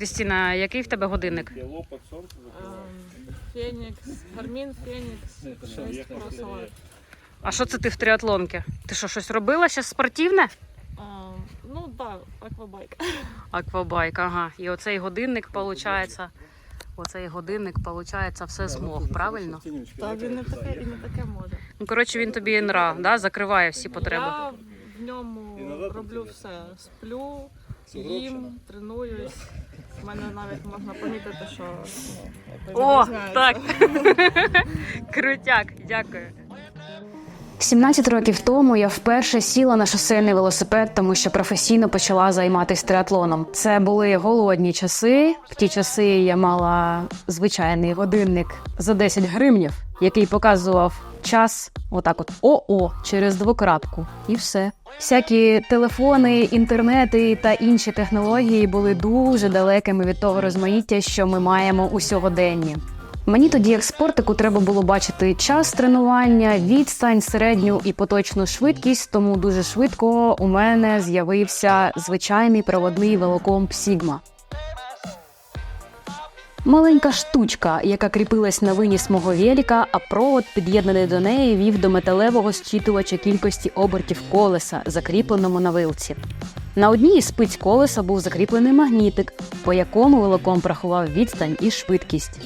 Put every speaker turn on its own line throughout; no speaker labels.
Крістіна, який в тебе годинник?
Ем, Фенікс, Гармін Фенікс, 6 Pro
А що це ти в триатлонки? Ти що, щось робила ще спортивне?
Ем, Ну так, аквабайк.
Аквабайк, ага. І оцей годинник, виходить, оцей годинник, виходить, все змог, правильно?
Так, він не таке і не таке може.
Ну, коротше, він тобі нра, да? закриває всі потреби.
Я ньому роблю все. Сплю, їм, тренуюсь. У мене навіть можна помітити, що ну,
О, так. Крутяк, дякую. 17 років тому я вперше сіла на шосейний велосипед, тому що професійно почала займатися триатлоном. Це були голодні часи. В ті часи я мала звичайний годинник за 10 гривнів, який показував час, отак, от ОО через двокрапку, і все. Всякі телефони, інтернети та інші технології були дуже далекими від того розмаїття, що ми маємо у сьогоденні. Мені тоді, як спортику, треба було бачити час тренування, відстань, середню і поточну швидкість, тому дуже швидко у мене з'явився звичайний проводний велокомп Сігма. Маленька штучка, яка кріпилась на виніс мого веліка, а провод, під'єднаний до неї, вів до металевого зчитувача кількості обертів колеса, закріпленому на вилці. На одній із спиць колеса був закріплений магнітик, по якому велокомп рахував відстань і швидкість.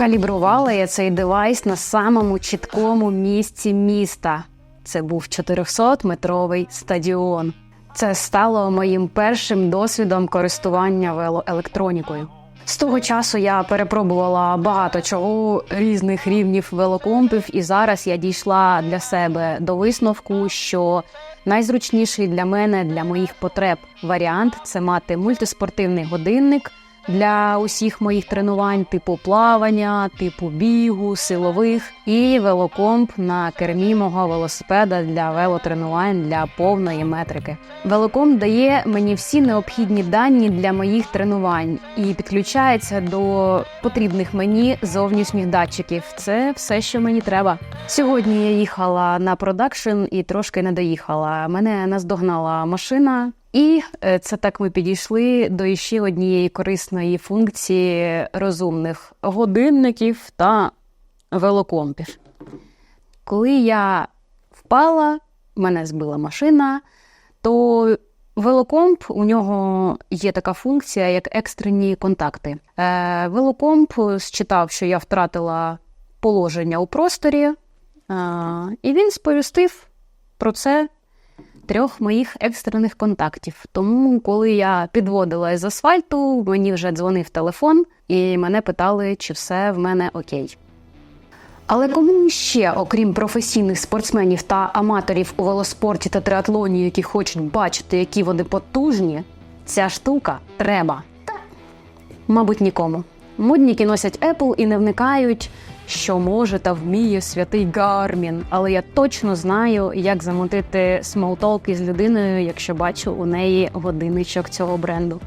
Калібрувала я цей девайс на самому чіткому місці міста. Це був 400-метровий стадіон. Це стало моїм першим досвідом користування велоелектронікою. З того часу я перепробувала багато чого різних рівнів велокомпів, і зараз я дійшла для себе до висновку, що найзручніший для мене, для моїх потреб варіант це мати мультиспортивний годинник для усіх моїх тренувань, типу плавання, типу бігу, силових, і велокомп на кермі мого велосипеда для велотренувань для повної метрики. Велокомп дає мені всі необхідні дані для моїх тренувань і підключається до потрібних мені зовнішніх датчиків. Це все, що мені треба. Сьогодні я їхала на продакшн і трошки не доїхала. Мене наздогнала машина. І е, це так ми підійшли до ще однієї корисної функції розумних годинників та велокомпів. Коли я впала, мене збила машина, то велокомп у нього є така функція, як екстрені контакти. Е, велокомп считав, що я втратила положення у просторі, е, і він сповістив про це трьох моїх екстрених контактів. Тому, коли я підводила з асфальту, мені вже дзвонив телефон, і мене питали, чи все в мене окей. Але кому ще, окрім професійних спортсменів та аматорів у велоспорті та триатлоні, які хочуть бачити, які вони потужні, ця штука треба? Та, мабуть, нікому. Модніки носять Apple і не вникають, що може та вміє святий Гармін. Але я точно знаю, як замотити смолтолк із людиною, якщо бачу у неї годинничок цього бренду.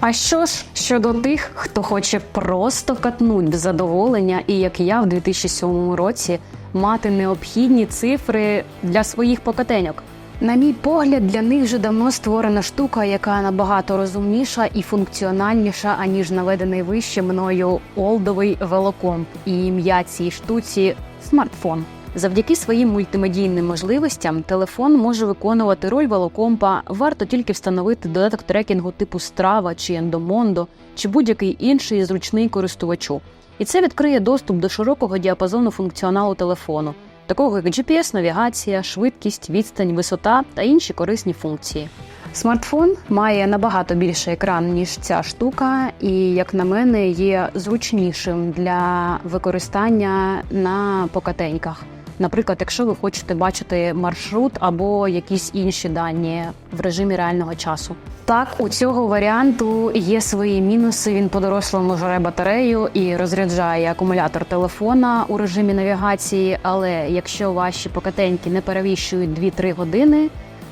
А що ж щодо тих, хто хоче просто катнуть в задоволення, і як я в 2007 році мати необхідні цифри для своїх покатеньок? На мій погляд, для них вже давно створена штука, яка набагато розумніша і функціональніша, аніж наведений вище мною олдовий велокомп. І ім'я цій штуці смартфон. Завдяки своїм мультимедійним можливостям телефон може виконувати роль велокомпа. Варто тільки встановити додаток трекінгу типу Strava чи Endomondo, чи будь-який інший зручний користувачу. І це відкриє доступ до широкого діапазону функціоналу телефону, такого як GPS-навігація, швидкість, відстань, висота та інші корисні функції. Смартфон має набагато більше екран, ніж ця штука, і, як на мене, є зручнішим для використання на покатеньках. Наприклад, якщо ви хочете бачити маршрут або якісь інші дані в режимі реального часу. Так, у цього варіанту є свої мінуси. Він по-дорослому жре батарею і розряджає акумулятор телефона у режимі навігації. Але якщо ваші покатеньки не перевіщують 2-3 години,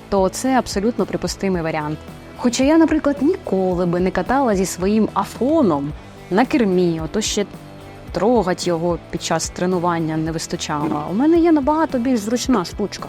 то це абсолютно припустимий варіант. Хоча я, наприклад, ніколи би не катала зі своїм афоном на кермі, ото ще трогать його під час тренування не вистачало. У мене є набагато більш зручна штучка.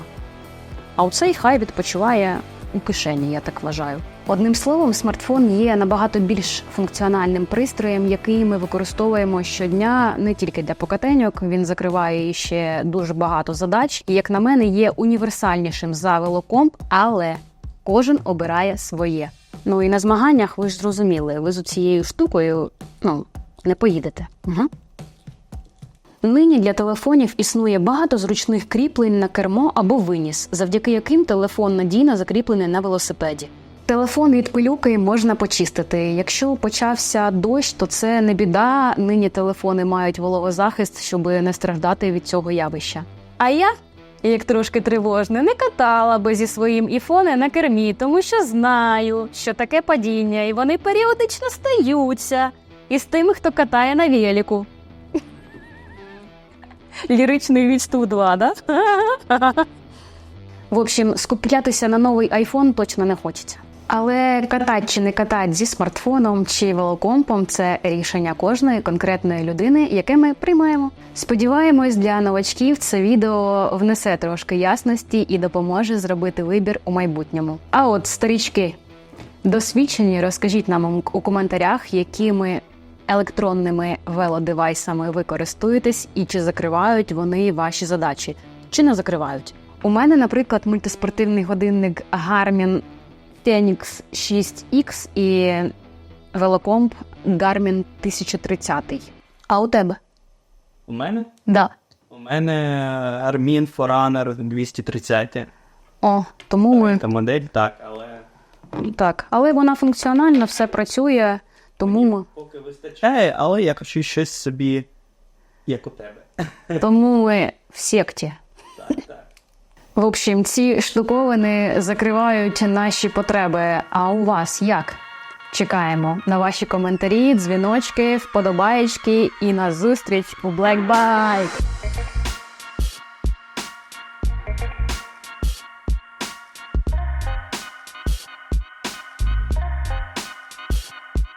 А оцей хай відпочиває у кишені, я так вважаю. Одним словом, смартфон є набагато більш функціональним пристроєм, який ми використовуємо щодня не тільки для покатеньок. Він закриває ще дуже багато задач. І як на мене, є універсальнішим за велокомп, але кожен обирає своє. Ну і на змаганнях ви ж зрозуміли, ви з цією штукою ну не поїдете. Угу. Нині для телефонів існує багато зручних кріплень на кермо або виніс, завдяки яким телефон надійно закріплений на велосипеді. Телефон від пилюки можна почистити. Якщо почався дощ, то це не біда. Нині телефони мають вологозахист, щоб не страждати від цього явища. А я, як трошки тривожне, не катала би зі своїм іфоне на кермі, тому що знаю, що таке падіння, і вони періодично стаються із тими, хто катає на велику. Ліричний відступ 2, да? В общем, скуплятися на новий айфон точно не хочеться. Але катати чи не катати зі смартфоном чи велокомпом це рішення кожної конкретної людини, яке ми приймаємо. Сподіваємось, для новачків це відео внесе трошки ясності і допоможе зробити вибір у майбутньому. А от старічки досвідчені, розкажіть нам у коментарях, якими електронними велодевайсами ви користуєтесь і чи закривають вони ваші задачі, чи не закривають. У мене, наприклад, мультиспортивний годинник Garmin Fenix 6X і велокомп Garmin 1030. А у тебе?
У мене?
Да.
У мене Armin Forerunner 230.
О, тому ми
Та модель, так, але
так. Але вона функціональна, все працює, тому ми,
поки вистачає, але я хочу щось собі, як у тебе.
тому ми в секті.
Так, так.
В общем, ці штуковини закривають наші потреби. А у вас як? Чекаємо на ваші коментарі, дзвіночки, вподобаєчки і на зустріч у Black Bike!